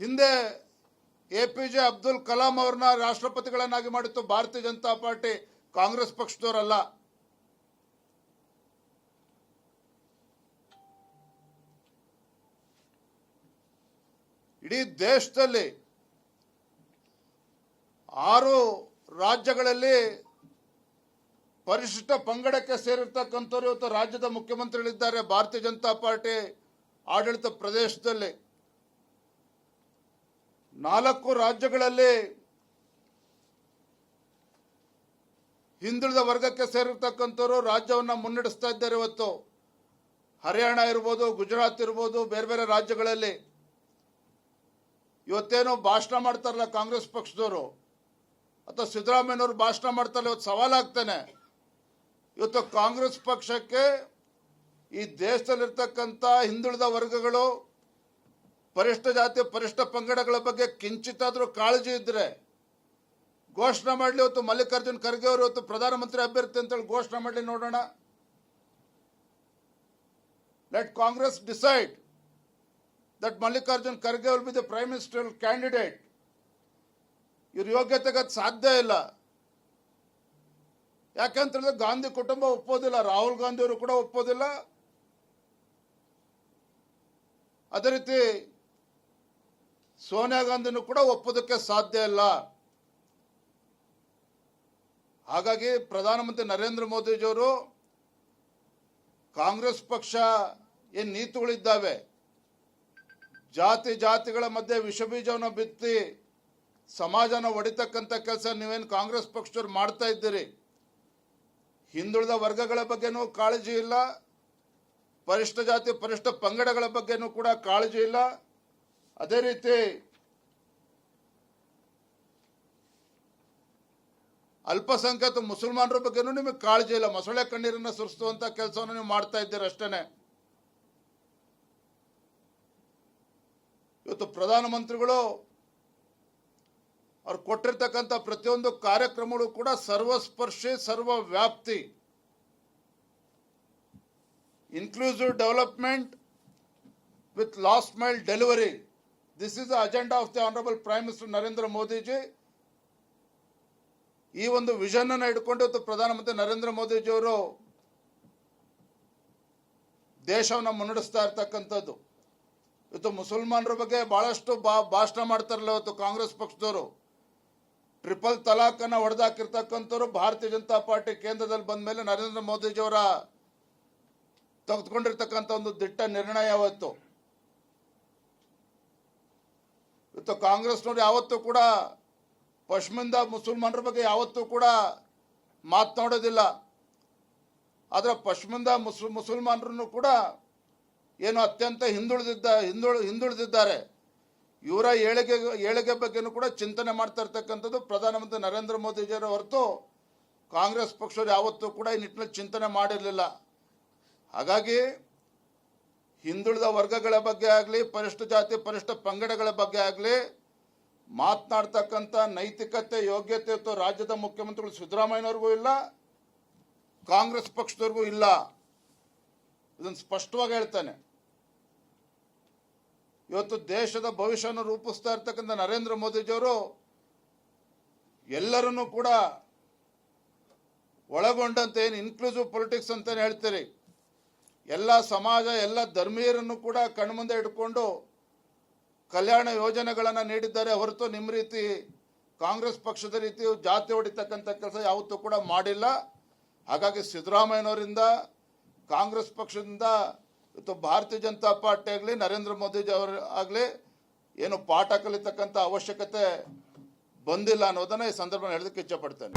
ಹಿಂದೆ A P J Abdul Kalam ಅವ್ರನ್ನ ರಾಷ್ಟ್ರಪತಿಗಳನ್ನಾಗಿ ಮಾಡಿತ್ತು ಭಾರತೀಯ ಜನತಾ ಪಾರ್ಟಿ ಕಾಂಗ್ರೆಸ್ ಪಕ್ಷದವರಲ್ಲ. ಇಡೀ ದೇಶದಲ್ಲಿ ಆರು ರಾಜ್ಯಗಳಲ್ಲಿ ಪರಿಶಿಷ್ಟ ಪಂಗಡಕ್ಕೆ ಸೇರಿರ್ತಕ್ಕಂಥವ್ರು ಇವತ್ತು ರಾಜ್ಯದ ಮುಖ್ಯಮಂತ್ರಿಗಳಿದ್ದಾರೆ. ಭಾರತೀಯ ಜನತಾ ಪಾರ್ಟಿ ಆಡಳಿತ ಪ್ರದೇಶದಲ್ಲಿ ನಾಲ್ಕು ರಾಜ್ಯಗಳಲ್ಲಿ ಹಿಂದುಳಿದ ವರ್ಗಕ್ಕೆ ಸೇರಿರ್ತಕ್ಕಂಥವ್ರು ರಾಜ್ಯವನ್ನು ಮುನ್ನಡೆಸ್ತಾ ಇದ್ದಾರೆ ಇವತ್ತು. ಹರಿಯಾಣ ಇರ್ಬೋದು, ಗುಜರಾತ್ ಇರ್ಬೋದು, ಬೇರೆ ಬೇರೆ ರಾಜ್ಯಗಳಲ್ಲಿ. ಇವತ್ತೇನು ಭಾಷಣ ಮಾಡ್ತಾರಲ್ಲ ಕಾಂಗ್ರೆಸ್ ಪಕ್ಷದವರು. ಅಥವಾ ಸಿದ್ದರಾಮಯ್ಯನವರು ಭಾಷಣ ಮಾಡ್ತಾರಲ್ಲ, ಇವತ್ತು ಸವಾಲಾಗ್ತಾನೆ ಇವತ್ತು ಕಾಂಗ್ರೆಸ್ ಪಕ್ಷಕ್ಕೆ ಈ ದೇಶದಲ್ಲಿರ್ತಕ್ಕಂಥ ಹಿಂದುಳಿದ ವರ್ಗಗಳು ಪರಿಷ್ಠ ಜಾತಿ, ಪರಿಷ್ಠ ಪಂಗಡಗಳ ಬಗ್ಗೆ ಕಿಂಚಿತ್ತಾದರೂ ಕಾಳಜಿ ಇದ್ರೆ ಘೋಷಣೆ ಮಾಡಲಿ ಇವತ್ತು ಮಲ್ಲಿಕಾರ್ಜುನ್ ಖರ್ಗೆ ಅವರು ಇವತ್ತು ಪ್ರಧಾನಮಂತ್ರಿ ಅಭ್ಯರ್ಥಿ ಅಂತೇಳಿ ಘೋಷಣೆ ಮಾಡಲಿ ನೋಡೋಣ. Let Congress decide that Mallikarjun Kharge will be the prime minister candidate ಇವ್ರ ಯೋಗ್ಯತೆಗೆ ಅದು ಸಾಧ್ಯ ಇಲ್ಲ. ಯಾಕಂತೇಳಿದ್ರೆ ಗಾಂಧಿ ಕುಟುಂಬ ಒಪ್ಪೋದಿಲ್ಲ, ರಾಹುಲ್ ಗಾಂಧಿ ಅವರು ಕೂಡ ಒಪ್ಪೋದಿಲ್ಲ. ಅದೇ ರೀತಿ ಸೋನಿಯಾ ಗಾಂಧಿನೂ ಕೂಡ ಒಪ್ಪೋದಕ್ಕೆ ಸಾಧ್ಯ ಇಲ್ಲ. ಹಾಗಾಗಿ ಪ್ರಧಾನಮಂತ್ರಿ ನರೇಂದ್ರ ಮೋದಿಜಿಯವರು ಕಾಂಗ್ರೆಸ್ ಪಕ್ಷ ಏನು ನೀತಿಗಳಿದ್ದಾವೆ? ಜಾತಿ ಜಾತಿಗಳ ಮಧ್ಯೆ ವಿಷಬೀಜವನ್ನು ಬಿತ್ತಿ ಸಮಾಜನ ಒಡಿತಕ್ಕಂಥ ಕೆಲಸ ನೀವೇನು ಕಾಂಗ್ರೆಸ್ ಪಕ್ಷದವ್ರು ಮಾಡ್ತಾ ಇದ್ದೀರಿ? ಹಿಂದುಳಿದ ವರ್ಗಗಳ ಬಗ್ಗೆನೂ ಕಾಳಜಿ ಇಲ್ಲ. ಪರಿಷ್ಠ ಜಾತಿ ಪರಿಷ್ಠ ಪಂಗಡಗಳ ಬಗ್ಗೆನೂ ಕೂಡ ಕಾಳಜಿ ಇಲ್ಲ. ಅದೇ ರೀತಿ ಅಲ್ಪಸಂಖ್ಯಾತ ಮುಸಲ್ಮಾನರ ಬಗ್ಗೆನೂ ನಿಮಗೆ ಕಾಳಜಿ ಇಲ್ಲ. ಮೊಸಳೆ ಕಣ್ಣೀರನ್ನ ಸುರಿಸುವಂತ ಕೆಲಸವನ್ನು ನೀವು ಮಾಡ್ತಾ ಇದ್ದೀರ ಅಷ್ಟೇನೆ. ಇವತ್ತು ಪ್ರಧಾನಮಂತ್ರಿಗಳು ಅವ್ರು ಕೊಟ್ಟಿರ್ತಕ್ಕಂಥ ಪ್ರತಿಯೊಂದು ಕಾರ್ಯಕ್ರಮಗಳು ಕೂಡ ಸರ್ವಸ್ಪರ್ಶಿ ಸರ್ವ ವ್ಯಾಪ್ತಿ inclusive development with last mile delivery this is the agenda of the honourable prime minister Narendra Modi ji ಈ ಒಂದು ವಿಷನ್ ಅನ್ನು ಇಟ್ಕೊಂಡು ಪ್ರಧಾನಮಂತ್ರಿ ನರೇಂದ್ರ ಮೋದಿಜಿಯವರು ದೇಶವನ್ನು ಮುನ್ನಡೆಸ್ತಾ ಇರ್ತಕ್ಕಂಥದ್ದು. ಇವತ್ತು ಮುಸಲ್ಮಾನರ ಬಗ್ಗೆ ಬಹಳಷ್ಟು ಬಾ, ಭಾಷಣ ಮಾಡ್ತಾರಲ್ಲ ಇವತ್ತು ಕಾಂಗ್ರೆಸ್ ಪಕ್ಷದವರು. ಟ್ರಿಪಲ್ ತಲಾಖನ್ನು ಹೊಡೆದಾಕಿರ್ತಕ್ಕಂಥವ್ರು ಭಾರತೀಯ ಜನತಾ ಪಾರ್ಟಿ ಕೇಂದ್ರದಲ್ಲಿ ಬಂದ ಮೇಲೆ ನರೇಂದ್ರ ಮೋದಿಜಿಯವರ ತೆಗೆದುಕೊಂಡಿರ್ತಕ್ಕಂಥ ಒಂದು ದಿಟ್ಟ ನಿರ್ಣಯ ಯಾವತ್ತು ಇವತ್ತು ಕಾಂಗ್ರೆಸ್ನವ್ರು ಯಾವತ್ತೂ ಕೂಡ ಪಶ್ಮಿಂದ ಮುಸಲ್ಮಾನರ ಬಗ್ಗೆ ಯಾವತ್ತೂ ಕೂಡ ಮಾತನಾಡೋದಿಲ್ಲ. ಆದರೆ ಪಶ್ಮಿಂದ ಮುಸ್, ಮುಸಲ್ಮಾನರನ್ನು ಕೂಡ ಏನು ಅತ್ಯಂತ ಹಿಂದುಳಿದಿದ್ದ, ಹಿಂದುಳಿ, ಹಿಂದುಳಿದಿದ್ದಾರೆ. ಇವರ ಏಳಿಗೆ ಏಳಿಗೆ ಬಗ್ಗೆನೂ ಕೂಡ ಚಿಂತನೆ ಮಾಡ್ತಾ ಇರ್ತಕ್ಕಂಥದ್ದು ಪ್ರಧಾನಮಂತ್ರಿ ನರೇಂದ್ರ ಮೋದಿಜಿಯವರ ಹೊರತು ಕಾಂಗ್ರೆಸ್ ಪಕ್ಷವ್ರು ಯಾವತ್ತೂ ಕೂಡ ಈ ನಿಟ್ಟಿನಲ್ಲಿ ಚಿಂತನೆ ಮಾಡಿರಲಿಲ್ಲ. ಹಾಗಾಗಿ ಹಿಂದುಳಿದ ವರ್ಗಗಳ ಬಗ್ಗೆ ಆಗಲಿ, ಪರಿಷ್ಠ ಜಾತಿ, ಪರಿಷ್ಠ ಪಂಗಡಗಳ ಬಗ್ಗೆ ಆಗಲಿ, ಮಾತನಾಡ್ತಕ್ಕಂಥ ನೈತಿಕತೆ, ಯೋಗ್ಯತೆ ಇತ್ತು ರಾಜ್ಯದ ಮುಖ್ಯಮಂತ್ರಿಗಳು ಸಿದ್ದರಾಮಯ್ಯನವ್ರಿಗೂ ಇಲ್ಲ, ಕಾಂಗ್ರೆಸ್ ಪಕ್ಷದವ್ರಿಗೂ ಇಲ್ಲ. ಇದನ್ನು ಸ್ಪಷ್ಟವಾಗಿ ಹೇಳ್ತಾನೆ. ಇವತ್ತು ದೇಶದ ಭವಿಷ್ಯವನ್ನು ರೂಪಿಸ್ತಾ ಇರ್ತಕ್ಕಂಥ ನರೇಂದ್ರ ಮೋದಿಜಿಯವರು ಎಲ್ಲರನ್ನೂ ಕೂಡ ಒಳಗೊಂಡಂತೆ ಏನು ಇನ್ಕ್ಲೂಸಿವ್ ಪೊಲಿಟಿಕ್ಸ್ ಅಂತಾನೆ ಹೇಳ್ತೀರಿ. ಎಲ್ಲ ಸಮಾಜ, ಎಲ್ಲ ಧರ್ಮೀಯರನ್ನು ಕೂಡ ಕಣ್ಮುಂದೆ ಇಟ್ಕೊಂಡು ಕಲ್ಯಾಣ ಯೋಜನೆಗಳನ್ನು ನೀಡಿದ್ದಾರೆ. ಹೊರತು ನಿಮ್ಮ ರೀತಿ ಕಾಂಗ್ರೆಸ್ ಪಕ್ಷದ ರೀತಿ ಜಾತಿ ಹೊಡಿತಕ್ಕಂಥ ಕೆಲಸ ಯಾವತ್ತೂ ಕೂಡ ಮಾಡಿಲ್ಲ. ಹಾಗಾಗಿ ಸಿದ್ದರಾಮಯ್ಯನವರಿಂದ, ಕಾಂಗ್ರೆಸ್ ಪಕ್ಷದಿಂದ, ಇವತ್ತು ಭಾರತೀಯ ಜನತಾ ಪಾರ್ಟಿ ಆಗಲಿ, ನರೇಂದ್ರ ಮೋದಿಜಿ ಆಗಲಿ, ಏನು ಪಾಠ ಕಲಿತಕ್ಕಂಥ ಅವಶ್ಯಕತೆ ಬಂದಿಲ್ಲ ಅನ್ನೋದನ್ನು ಈ ಸಂದರ್ಭ ಹೇಳೋದಕ್ಕೆ ಇಚ್ಛಪಡ್ತೇನೆ